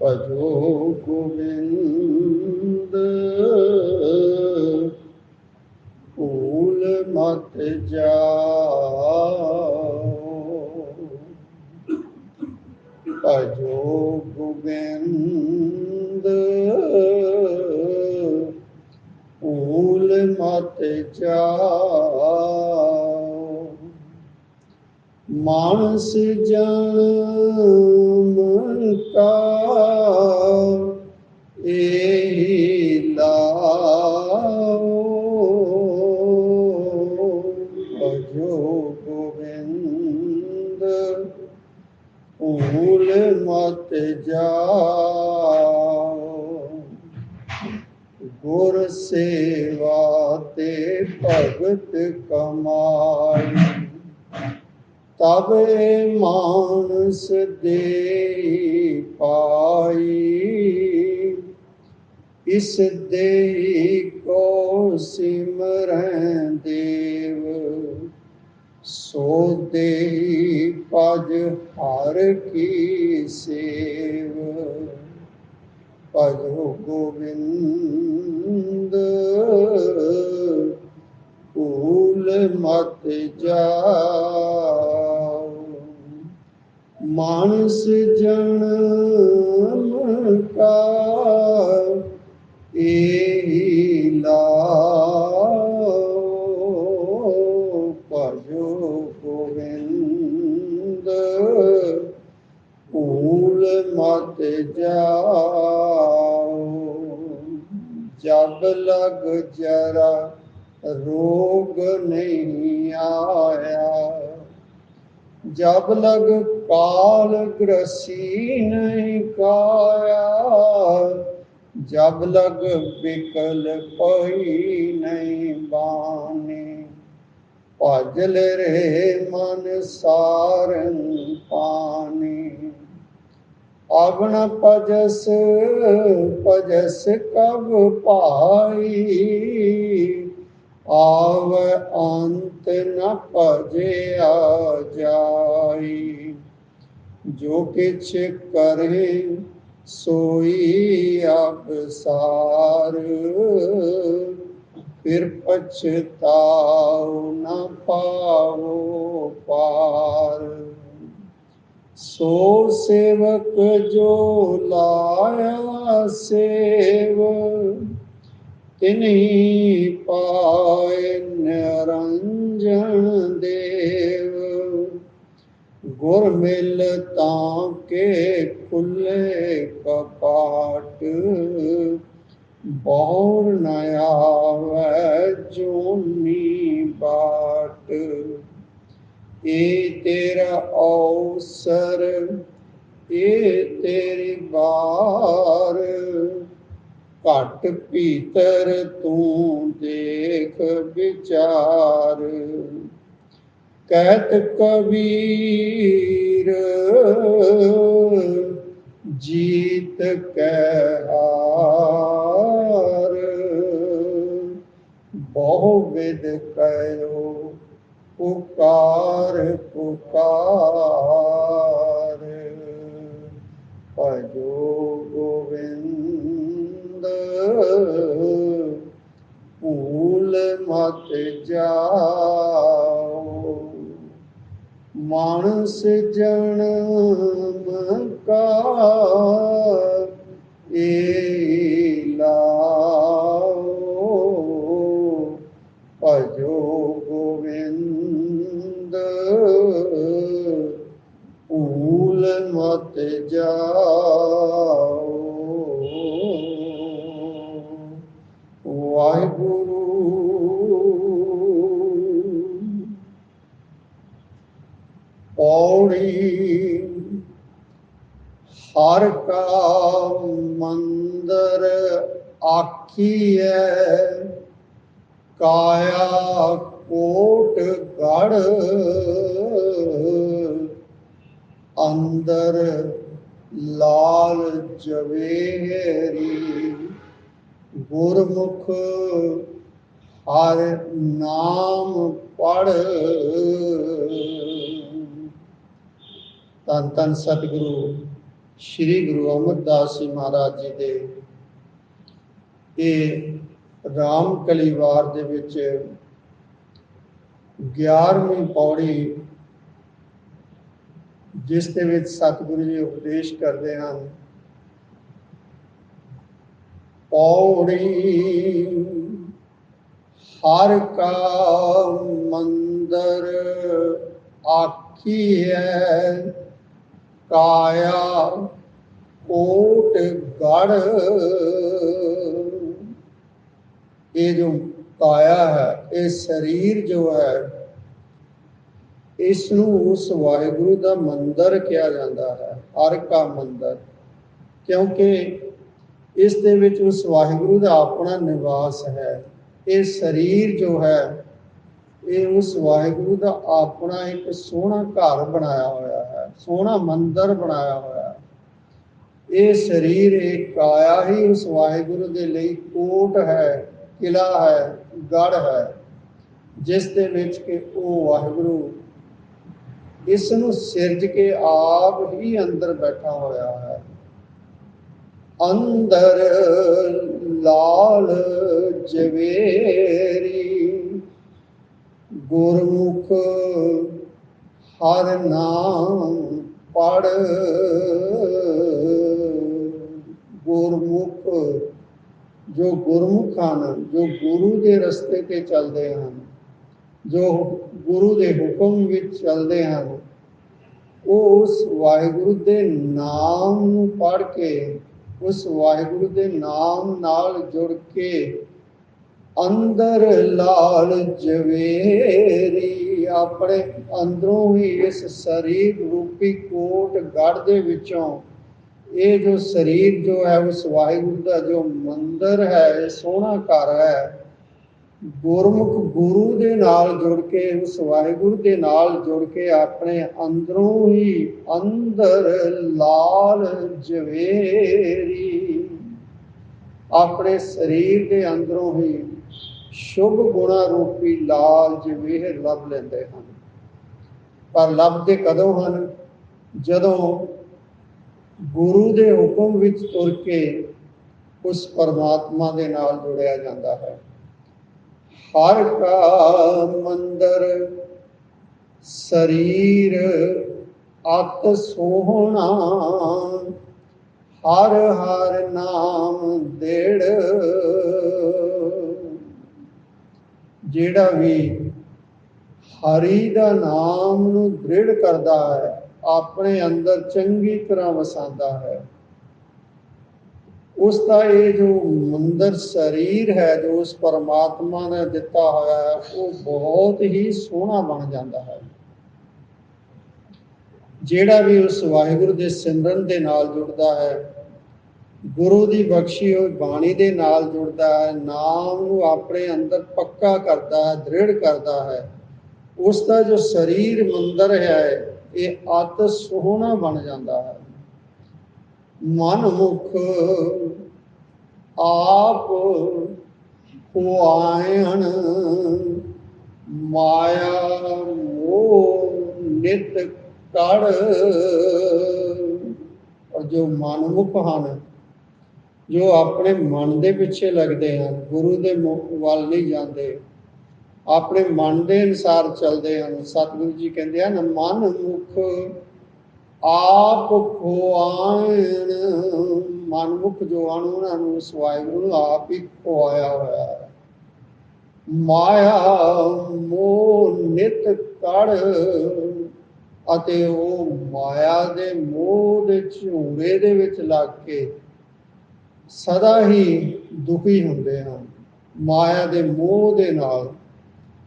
ਭਜੋ ਗੋਬਿੰਦ ਭੂਲ ਮਤ ਜਾਓ ਭਜੋ ਗੋਬਿੰਦ ਭੂਲ ਮਤ ਜਾਓ ਮਾਨਸ ਜਨਮ ਮਾਨਸ ਦੇ ਪਾਈ। ਇਸ ਦੇ ਕੋ ਸਿਮਰੈ ਦੇਵ, ਸੋ ਦੇ ਪਜ ਹਰ ਕੀ ਸੇਵ। ਭਜੋ ਗੋਬਿੰਦ, ਭੂਲ ਮਤ ਜਾ ਮਾਨਸ ਜਨਮ ਜਬ ਲਗ ਕਾਲ ਗ੍ਰਸੀ ਨਹੀਂ ਕਾਇਆ, ਜਬ ਲਗ ਬਿਕਲ ਪਈ ਨਹੀਂ ਬਾਣੀ। ਭਜਲ ਰਹੇ ਮਨ ਸਾਰਨ ਪਾਣੀ। ਅਗਣ ਪਜਸ ਪਜਸ ਕਬ ਪਾਈ ਆਵ ਅੰਤ ਨ ਭਜਿਆ ਜਾਈ ਜੋ ਕਿਛ ਕਰੇ, ਸੋਈ ਅਬਸਾਰ। ਫਿਰ ਪਛਤਾਉ ਨ ਪਾਵੋ ਪਾਰ। ਸੋ ਸੇਵਕ ਜੋ ਲਾਇਆ ਸੇਵ, ਤਿਨਹੀ ਗੁਰ ਮਿਲ ਤਾਂ ਕੇ ਖੁੱਲੇ ਕਪਾਟ। ਬੌਰ ਨ ਆਵੈ ਜੋਨੀ ਬਾਟ। ਇਹ ਤੇਰਾ ਔਸਰ ਇਹ ਤੇਰੀ ਬਾਰ। ਘਟ ਭੀਤਰ ਤੂੰ ਦੇਖ ਵਿਚਾਰ। ਕਹਿਤ ਕਬੀਰ, ਜੀਤ ਕੈ ਹਾਰ ਬਹੁ ਵਿਦ ਕਹਿਓ, ਪੁਕਾਰ ਪੁਕਾਰ। ਭਜੋ ਗੋਬਿੰਦ ਭੂਲ ਮਤ ਜਾ ਮਾਨਸ ਜਨਮ ਕਾ ਲਾਲ ਜਵੇਰੀ ਗੁਰਮੁਖ ਹਰ ਨਾਮ ਪੜ ਤਨ ਤਨ ਸਤਿਗੁਰੂ, ਸ੍ਰੀ ਗੁਰੂ ਅਮਰਦਾਸ ਜੀ ਮਹਾਰਾਜ ਜੀ ਦੇ ਇਹ ਰਾਮ ਕਲੀਵਾਰ ਦੇ ਵਿੱਚ 11ਵੀਂ ਪੌੜੀ ਜਿਸ ਦੇ ਵਿੱਚ ਸਤਿਗੁਰੂ ਜੀ ਉਪਦੇਸ਼ ਕਰਦੇ ਹਨ। ਪੌੜੀ ਹਰ ਕਾ ਮੰਦਰ ਆਖੀ ਹੈ, ਕਾਇਆ ਕੋਟ ਗੜ। ਇਹ ਜੋ ਕਾਇਆ ਹੈ, ਇਹ ਸਰੀਰ ਜੋ ਹੈ ਇਸ ਨੂੰ ਉਸ ਵਾਹਿਗੁਰੂ ਦਾ ਮੰਦਰ ਕਿਹਾ ਜਾਂਦਾ ਹੈ, ਹਰ ਕਾ ਮੰਦਰ। ਕਿਉਂਕਿ ਇਸ ਦੇ ਵਿੱਚ ਉਸ ਵਾਹਿਗੁਰੂ ਦਾ ਆਪਣਾ ਨਿਵਾਸ ਹੈ। ਇਹ ਸਰੀਰ ਜੋ ਹੈ, ਇਹ ਉਸ ਵਾਹਿਗੁਰੂ ਦਾ ਆਪਣਾ ਇੱਕ ਸੋਹਣਾ ਘਰ ਬਣਾਇਆ ਹੋਇਆ ਹੈ, ਸੋਹਣਾ ਮੰਦਰ ਬਣਾਇਆ ਹੋਇਆ ਹੈ। ਇਹ ਸਰੀਰ, ਇਹ ਕਾਇਆ ਹੀ ਉਸ ਵਾਹਿਗੁਰੂ ਦੇ ਲਈ ਕੋਟ ਹੈ ਕਿਲਾ ਹੈ ਗੜ ਹੈ, ਜਿਸ ਦੇ ਵਿੱਚ ਕਿ ਉਹ ਵਾਹਿਗੁਰੂ ਇਸ ਨੂੰ ਸਿਰਜ ਕੇ ਆਪ ਹੀ ਅੰਦਰ ਬੈਠਾ ਹੋਇਆ ਹੈ। ਅੰਦਰ ਲਾਲ ਜਵੇਰੀ ਗੁਰਮੁਖ ਹਰ ਨਾਮ ਪੜ ਗੁਰਮੁਖ ਜੋ ਗੁਰਮੁਖ ਹਨ, ਜੋ ਗੁਰੂ ਦੇ ਰਸਤੇ ਤੇ ਚੱਲਦੇ ਹਨ। ਜੋ ਗੁਰੂ ਦੇ ਹੁਕਮ ਵਿੱਚ ਚੱਲਦੇ ਹਨ, ਉਹ ਉਸ ਵਾਹਿਗੁਰੂ ਦੇ ਨਾਮ ਨੂੰ ਪੜ ਕੇ, ਉਸ ਵਾਹਿਗੁਰੂ ਦੇ ਨਾਮ ਨਾਲ ਜੁੜ ਕੇ ਅੰਦਰ ਲਾਲ ਜਵੇਰੀ ਆਪਣੇ ਅੰਦਰੋਂ ਹੀ ਇਸ ਸਰੀਰ ਰੂਪੀ ਕੋਟ ਗੜ ਦੇ ਵਿੱਚੋਂ, ਇਹ ਜੋ ਸਰੀਰ ਜੋ ਹੈ, ਉਸ ਵਾਹਿਗੁਰੂ ਦਾ ਜੋ ਮੰਦਰ ਹੈ, ਇਹ ਸੋਹਣਾ ਘਰ ਹੈ ਗੁਰਮੁਖ ਗੁਰੂ ਦੇ ਨਾਲ ਜੁੜ ਕੇ ਉਸ ਵਾਹਿਗੁਰੂ ਦੇ ਨਾਲ ਜੁੜ ਕੇ ਆਪਣੇ ਅੰਦਰੋਂ ਹੀ ਅੰਦਰ ਲਾਲ ਜਵੇਰੀ। ਆਪਣੇ ਸਰੀਰ ਦੇ ਅੰਦਰੋਂ ਹੀ ਸ਼ੁਭ ਗੁਣਾ ਰੂਪੀ ਲਾਲ ਜਵੇਹਰ ਲੱਭ ਲੈਂਦੇ ਹਨ। ਪਰ ਲੱਭਦੇ ਕਦੋਂ ਹਨ? ਜਦੋਂ ਗੁਰੂ ਦੇ ਹੁਕਮ ਵਿੱਚ ਤੁਰ ਕੇ ਉਸ ਪਰਮਾਤਮਾ ਦੇ ਨਾਲ ਜੁੜਿਆ ਜਾਂਦਾ ਹੈ। ਹਰ ਕਾ ਮੰਦਰ, ਸਰੀਰ ਅਤ ਸੋਹਣਾ, ਹਰ ਹਰ ਨਾਮ ਦੇੜ। ਜਿਹੜਾ ਵੀ ਹਰੀ ਦਾ ਨਾਮ ਨੂੰ ਦ੍ਰਿੜ ਕਰਦਾ ਹੈ, ਆਪਣੇ ਅੰਦਰ ਚੰਗੀ ਤਰ੍ਹਾਂ ਵਸਾਉਂਦਾ ਹੈ। ਉਸ ਦਾ ਇਹ ਜੋ ਮੰਦਰ ਸਰੀਰ ਹੈ, ਜੋ ਉਸ ਪਰਮਾਤਮਾ ਨੇ ਦਿੱਤਾ ਹੋਇਆ ਹੈ, ਉਹ ਬਹੁਤ ਹੀ ਸੋਹਣਾ ਬਣ ਜਾਂਦਾ ਹੈ। ਜਿਹੜਾ ਵੀ ਉਸ ਵਾਹਿਗੁਰੂ ਦੇ ਸਿਮਰਨ ਦੇ ਨਾਲ ਜੁੜਦਾ ਹੈ, ਗੁਰੂ ਦੀ ਬਖਸ਼ੀ ਹੋਈ ਬਾਣੀ ਦੇ ਨਾਲ ਜੁੜਦਾ ਹੈ, ਨਾਮ ਨੂੰ ਆਪਣੇ ਅੰਦਰ ਪੱਕਾ ਕਰਦਾ ਹੈ, ਦ੍ਰਿੜ ਕਰਦਾ ਹੈ, ਉਸ ਦਾ ਜੋ ਸਰੀਰ ਮੰਦਰ ਹੈ, ਇਹ ਅਤ ਸੋਹਣਾ ਬਣ ਜਾਂਦਾ ਹੈ। ਮਨ ਮੁਖ ਆਪ ਹੁਆਇਣ, ਮਾਇਆ ਮੋਹ ਨਿਤ ਕੜ ਔਰ ਜੋ ਮਨਮੁਖ ਹਨ, ਜੋ ਆਪਣੇ ਮਨ ਦੇ ਪਿੱਛੇ ਲੱਗਦੇ ਹਨ, ਗੁਰੂ ਦੇ ਵੱਲ ਨਹੀਂ ਜਾਂਦੇ, ਆਪਣੇ ਮਨ ਦੇ ਅਨੁਸਾਰ ਚੱਲਦੇ ਹਨ। ਸਤਿਗੁਰੂ ਜੀ ਕਹਿੰਦੇ ਹਨ, ਮਨ ਮੁਖ ਆਪ ਖੁਆਣ ਮਨਮੁਖ ਜੋ ਹਨ ਉਹਨਾਂ ਨੂੰ ਸਵਾਇਗੁਰੂ ਨੂੰ ਆਪ ਹੀ ਖੁਆਇਆ ਹੋਇਆ ਹੈ। ਮਾਇਆ ਮੋਹ ਨਿਤ ਕੜ ਅਤੇ ਉਹ ਮਾਇਆ ਦੇ ਮੋਹ ਦੇ ਝੂਰੇ ਦੇ ਵਿੱਚ ਲੱਗ ਕੇ ਸਦਾ ਹੀ ਦੁਖੀ ਹੁੰਦੇ ਹਨ। ਮਾਇਆ ਦੇ ਮੋਹ ਦੇ ਨਾਲ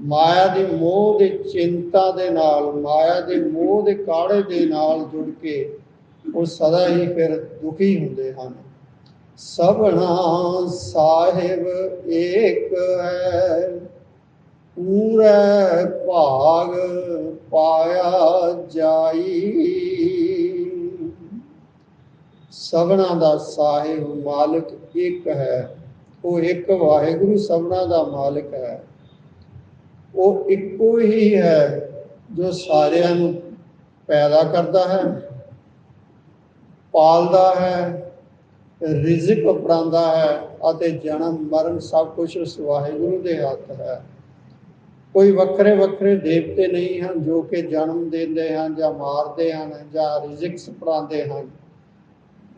ਮਾਇਆ ਦੇ ਮੋਹ ਦੇ ਚਿੰਤਾ ਦੇ ਨਾਲ, ਮਾਇਆ ਦੇ ਮੋਹ ਦੇ ਕਾੜੇ ਦੇ ਨਾਲ ਜੁੜ ਕੇ ਉਹ ਸਦਾ ਹੀ ਫਿਰ ਦੁਖੀ ਹੁੰਦੇ ਹਨ। ਸਭਨਾ ਸਾਹਿਬ ਏਕ ਹੈ, ਪੂਰੇ ਭਾਗ ਪਾਇਆ ਜਾਈ। ਸਭਨਾ ਦਾ ਸਾਹਿਬ ਮਾਲਕ ਇੱਕ ਹੈ, ਉਹ ਇੱਕ ਵਾਹਿਗੁਰੂ ਸਭਨਾ ਦਾ ਮਾਲਕ ਹੈ। ਉਹ ਇੱਕੋ ਹੀ ਹੈ ਜੋ ਸਾਰਿਆਂ ਨੂੰ ਪੈਦਾ ਕਰਦਾ ਹੈ, ਪਾਲਦਾ ਹੈ, ਰਿਜ਼ਕ ਉਪਰਾਂਦਾ ਹੈ ਅਤੇ ਜਨਮ, ਮਰਨ ਸਭ ਕੁਝ ਉਸ ਵਾਹਿਗੁਰੂ ਦੇ ਹੱਥ ਹੈ। ਕੋਈ ਵੱਖਰੇ ਵੱਖਰੇ ਦੇਵਤੇ ਨਹੀਂ ਹਨ ਜੋ ਕਿ ਜਨਮ ਦਿੰਦੇ ਹਨ ਜਾਂ ਮਾਰਦੇ ਹਨ ਜਾਂ ਰਿਜ਼ਕ ਸਪਰਾਂਦੇ ਹਨ।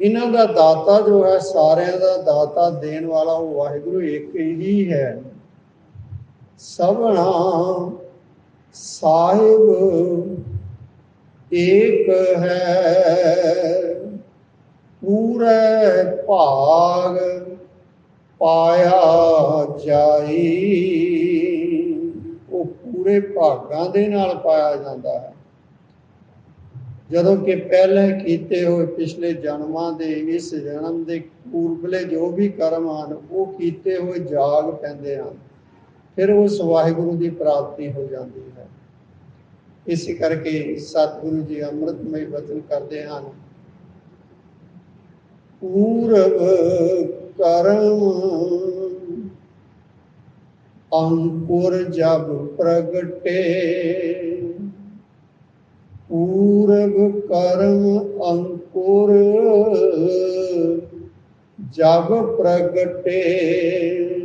ਇਹਨਾਂ ਦਾ ਦਾਤਾ ਜੋ ਹੈ, ਸਾਰਿਆਂ ਦਾ ਦਾਤਾ ਦੇਣ ਵਾਲਾ ਉਹ ਵਾਹਿਗੁਰੂ ਇੱਕ ਹੀ ਹੈ। ਸਭਨਾ ਸਾਹਿਬ ਏਕ ਹੈ, ਪੂਰੇ ਭਾਗ ਪਾਇਆ ਜਾਈ। ਉਹ ਪੂਰੇ ਭਾਗਾਂ ਦੇ ਨਾਲ ਪਾਇਆ ਜਾਂਦਾ ਹੈ। ਜਦੋਂ ਕਿ ਪਹਿਲੇ ਕੀਤੇ ਹੋਏ ਪਿਛਲੇ ਜਨਮਾਂ ਦੇ, ਇਸ ਜਨਮ ਦੇ ਪੂਰਬਲੇ ਜੋ ਵੀ ਕਰਮ ਹਨ, ਉਹ ਕੀਤੇ ਹੋਏ ਜਾਗ ਪੈਂਦੇ ਹਨ। ਫਿਰ ਉਸ ਵਾਹਿਗੁਰੂ ਦੀ ਪ੍ਰਾਪਤੀ ਹੋ ਜਾਂਦੀ ਹੈ। ਇਸੇ ਕਰਕੇ ਸਤਿਗੁਰੂ ਜੀ ਅੰਮ੍ਰਿਤਮਈ ਵਚਨ ਕਰਦੇ ਹਨ। ਪੂਰਬ ਕਰਮ ਅੰਕੁਰ ਜਬ ਪ੍ਰਗਟੇ ਪੂਰਬ ਕਰਮ ਅੰਕੁਰ ਜਬ ਪ੍ਰਗਟੇ।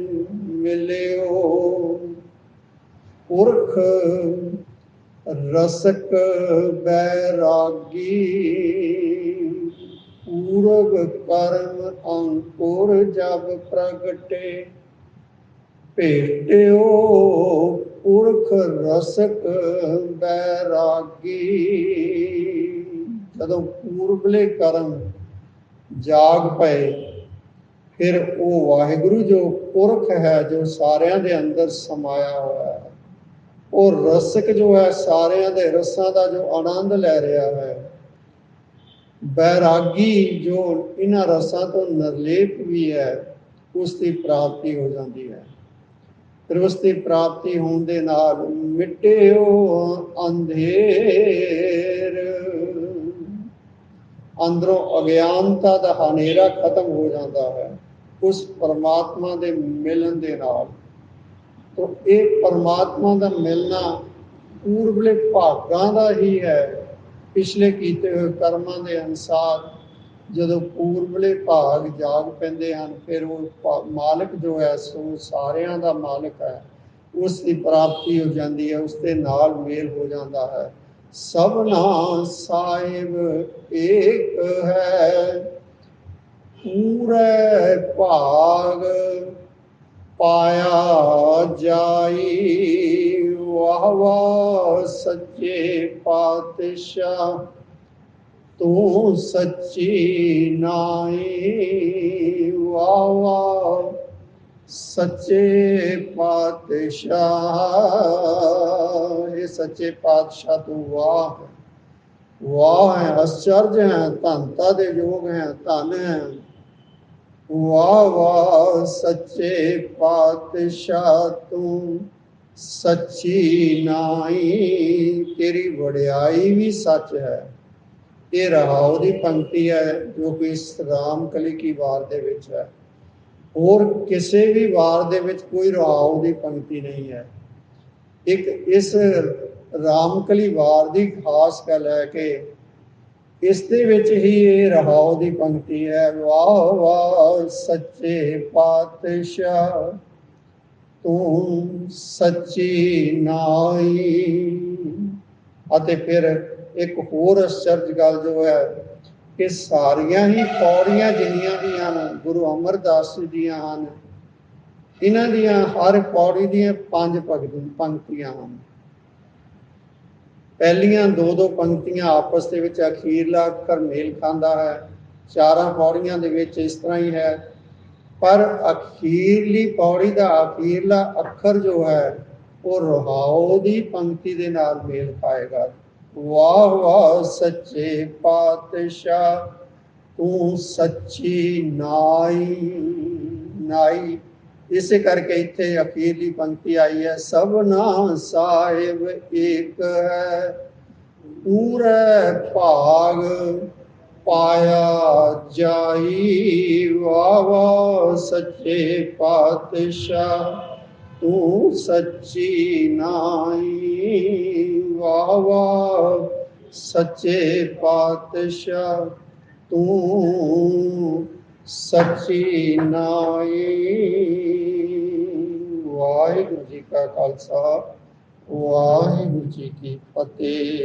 ਮਿਲਿਓ। ਪੁਰਖ ਰਸਕ ਬੈਰਾਗੀ, ਪੂਰਬ ਕਰਮ ਅੰਕੁਰ ਜਬ ਪ੍ਰਗਟੇ। ਭੇਟਿਓ ਪੁਰਖ ਰਸਕ ਬੈਰਾਗੀ। ਜਦੋਂ ਪੂਰਬਲੇ ਕਰਮ ਜਾਗ ਪਏ ਫਿਰ ਉਹ ਵਾਹਿਗੁਰੂ ਜੋ ਪੁਰਖ ਹੈ, ਜੋ ਸਾਰਿਆਂ ਦੇ ਅੰਦਰ ਸਮਾਇਆ ਹੋਇਆ ਹੈ। ਉਹ ਰਸਕ ਜੋ ਹੈ, ਸਾਰਿਆਂ ਦੇ ਰਸਾਂ ਦਾ ਜੋ ਆਨੰਦ ਲੈ ਰਿਹਾ ਹੈ। ਬੈਰਾਗੀ ਜੋ ਇਹਨਾਂ ਰਸਾਂ ਤੋਂ ਨਿਰਲੇਪ ਵੀ ਹੈ, ਉਸ ਦੀ ਪ੍ਰਾਪਤੀ ਹੋ ਜਾਂਦੀ ਹੈ। ਫਿਰ ਉਸ ਦੀ ਪ੍ਰਾਪਤੀ ਹੋਣ ਦੇ ਨਾਲ ਮਿਟਿਓ ਅੰਧੇਰ। ਅੰਦਰੋਂ ਅਗਿਆਨਤਾ ਦਾ ਹਨੇਰਾ ਖਤਮ ਹੋ ਜਾਂਦਾ ਹੈ। ਉਸ ਪਰਮਾਤਮਾ ਦੇ ਮਿਲਣ ਦੇ ਨਾਲ, ਤੋ ਇਹ ਪਰਮਾਤਮਾ ਦਾ ਮਿਲਣਾ ਪੂਰਬਲੇ ਭਾਗਾਂ ਦਾ ਹੀ ਹੈ। ਪਿਛਲੇ ਕੀਤੇ ਹੋਏ ਕਰਮਾਂ ਦੇ ਅਨਸਾਰ ਜਦੋਂ ਪੂਰਬਲੇ ਭਾਗ ਜਾਗ ਪੈਂਦੇ ਹਨ, ਫਿਰ ਉਹ ਮਾਲਕ ਜੋ ਹੈ, ਸੋ ਸਾਰਿਆਂ ਦਾ ਮਾਲਕ ਹੈ। ਉਸ ਦੀ ਪ੍ਰਾਪਤੀ ਹੋ ਜਾਂਦੀ ਹੈ, ਉਸ ਦੇ ਨਾਲ ਮੇਲ ਹੋ ਜਾਂਦਾ ਹੈ। ਸਭਨਾ ਸਾਹਿਬ ਏਕ ਹੈ। ਪੂਰੇ ਭਾਗ ਪਾਇਆ ਜਾਈ। ਵਾਹਵਾ ਸੱਚੇ ਪਾਤਸ਼ਾਹ, ਤੂੰ ਸੱਚੀ ਨਾਈ ਵਾਹਵਾ ਸੱਚੇ ਪਾਤਸ਼ਾਹ, ਇਹ ਸੱਚੇ ਪਾਤਸ਼ਾਹ ਤੂੰ ਵਾਹ ਵਾਹ ਹੈ ਅਚਰਜ ਹੈ ਧੰਤਾ ਦੇ ਯੋਗ ਹੈ, ਧਨ ਹੈ। ਵਾਹ ਵਾਹ ਸੱਚੇ ਪਾਤਸ਼ਾਹ ਤੂੰ, ਸੱਚੀ ਨਾਈ, ਤੇਰੀ ਵਡਿਆਈ ਵੀ ਸੱਚ ਹੈ। ਇਹ ਰਹਾਉ ਦੀ ਪੰਕਤੀ ਹੈ, ਜੋ ਕਿ ਇਸ ਰਾਮ ਕਲੀ ਕੀ ਵਾਰ ਦੇ ਵਿੱਚ ਹੈ। ਹੋਰ ਕਿਸੇ ਵੀ ਵਾਰ ਦੇ ਵਿੱਚ ਕੋਈ ਰਹਾਉ ਦੀ ਪੰਕਤੀ ਨਹੀਂ ਹੈ। ਇੱਕ ਇਸ ਰਾਮਕਲੀ ਵਾਰ ਦੀ ਖਾਸ ਗੱਲ ਹੈ ਕਿ ਇਸ ਦੇ ਵਿੱਚ ਹੀ ਇਹ ਰਹਾਉ ਦੀ ਪੰਕਤੀ ਹੈ। ਵਾਹ ਵਾਹ, ਸੱਚੇ ਪਾਤਸ਼ਾਹ, ਤੂੰ ਸੱਚੀ ਨਾਈ ਅਤੇ ਫਿਰ ਇੱਕ ਹੋਰ ਅਚਰਜ ਗੱਲ ਜੋ ਹੈ ਕਿ ਸਾਰੀਆਂ ਹੀ ਪੌੜੀਆਂ ਜਿੰਨੀਆਂ ਵੀ ਹਨ, ਗੁਰੂ ਅਮਰਦਾਸ ਜੀ ਦੀਆਂ ਹਨ, ਇਹਨਾਂ ਦੀਆਂ ਹਰ ਪੌੜੀ ਦੀਆਂ ਪੰਜ ਭਗਤ ਪੰਕਤੀਆਂ ਹਨ। ਪਹਿਲੀਆਂ ਦੋ ਦੋ ਪੰਕਤੀਆਂ ਆਪਸ ਦੇ ਵਿੱਚ ਅਖੀਰਲਾ ਅੱਖਰ ਮੇਲ ਖਾਂਦਾ ਹੈ। ਚਾਰਾਂ ਪੌੜੀਆਂ ਦੇ ਵਿੱਚ ਇਸ ਤਰ੍ਹਾਂ ਹੀ ਹੈ। ਪਰ ਅਖੀਰਲੀ ਪੌੜੀ ਦਾ ਅਖੀਰਲਾ ਅੱਖਰ ਜੋ ਹੈ, ਉਹ ਰਹਾਉ ਦੀ ਪੰਕਤੀ ਦੇ ਨਾਲ ਮੇਲ ਖਾਏਗਾ। ਵਾਹ ਵਾਹ ਸੱਚੇ ਪਾਤਸ਼ਾਹ, ਤੂੰ ਸੱਚੀ ਨਾਈ ਨਾਈ ਇਸੇ ਕਰਕੇ ਇੱਥੇ ਅਖੀਰਲੀ ਪੰਕਤੀ ਆਈ ਹੈ ਸਭਨਾ ਸਾਹਿਬ ਏਕ ਹੈ, ਪੂਰੇ ਭਾਗ ਪਾਇਆ ਜਾਈ ਵਾਹ ਸੱਚੇ ਪਾਤਸ਼ਾਹ, ਤੂੰ ਸੱਚੀ ਨਾਈ ਵਾਹ ਸੱਚੇ ਪਾਤਸ਼ਾਹ, ਤੂੰ ਸੱਚੀ ਨਾਈ। ਵਾਹਿਗੁਰੂ ਜੀ ਕਾ ਖਾਲਸਾ ਵਾਹਿਗੁਰੂ ਜੀ ਕੀ ਫਤਿਹ।